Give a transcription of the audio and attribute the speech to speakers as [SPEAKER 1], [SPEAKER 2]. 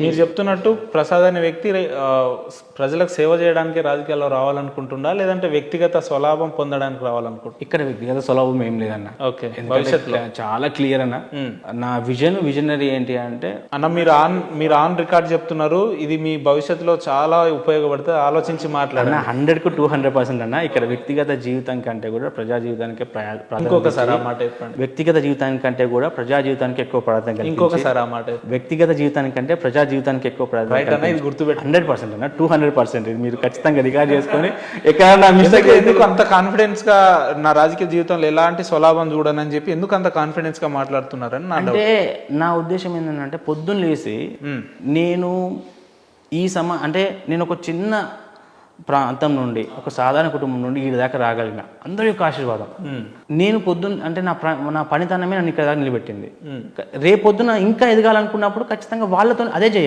[SPEAKER 1] మీరు చెప్తున్నట్టు ప్రసాద్ అనే వ్యక్తి ప్రజలకు సేవ చేయడానికి రాజకీయాల్లో రావాలనుకుంటుండా లేదంటే వ్యక్తిగత స్వలాభం పొందడానికి రావాలనుకుంటున్నా
[SPEAKER 2] ఇక్కడ వ్యక్తిగత సులభం ఏం లేదన్న.
[SPEAKER 1] ఓకే
[SPEAKER 2] భవిష్యత్తులో. చాలా క్లియర్ అన్న. నా విజన్ విజనరీ ఏంటి అంటే
[SPEAKER 1] అన్న మీరు ఆన్ మీరు ఆన్ రికార్డ్ చెప్తున్నారు. ఇది మీ భవిష్యత్తులో చాలా ఉపయోగపడుతుంది. ఆలోచించి మాట్లాడండి.
[SPEAKER 2] అన్న హండ్రెడ్కు టూ హండ్రెడ్ పర్సెంట్ అన్న. ఇక్కడ వ్యక్తిగత జీవితం కంటే కూడా ప్రజా జీవితానికి
[SPEAKER 1] ఇంకొకసారి ఆ మాట చెప్పండి.
[SPEAKER 2] వ్యక్తిగత జీవితానికి కంటే కూడా ప్రజా జీవితానికి ఎక్కువ ప్రాధాన్యత
[SPEAKER 1] ఇంకొకసారి ఆ మాట.
[SPEAKER 2] వ్యక్తిగత జీవితానికి కంటే ప్రజా జీవితానికి ఎక్కువ
[SPEAKER 1] రైట్
[SPEAKER 2] ప్రాధాన్యత
[SPEAKER 1] అన్న ఇది గుర్తుపెట్టు.
[SPEAKER 2] హండ్రెడ్ పర్సెంట్ అన్న టూ హండ్రెడ్ పర్సెంట్ ఇది మీరు ఖచ్చితంగా రికార్డ్ చేసుకొని ఎక్కడన్నా మిస్టేక్
[SPEAKER 1] ఎందుకు- అంత కాన్ఫిడెన్స్గా నా రాజకీయ జీవితంలో ఎలాంటి స్వలాభం చూడనని చెప్పి ఎందుకు అంత కాన్ఫిడెన్స్గా మాట్లాడుతున్నారని
[SPEAKER 2] అంటే నా ఉద్దేశం ఏంటంటే పొద్దున్న లేచి నేను ఈ సమ అంటే నేను ఒక చిన్న ప్రాంతం నుండి ఒక సాధారణ కుటుంబం నుండి ఈ దాకా రాగలిగిన. అందరి యొక్క ఆశీర్వాదం. నేను పొద్దున్న అంటే నా ప్ర- నా పనితనమే నన్ను ఇక్కడ దాకా నిలబెట్టింది. రేపు పొద్దున ఇంకా ఎదగాలనుకున్నప్పుడు ఖచ్చితంగా వాళ్ళతో అదే చేయాలి.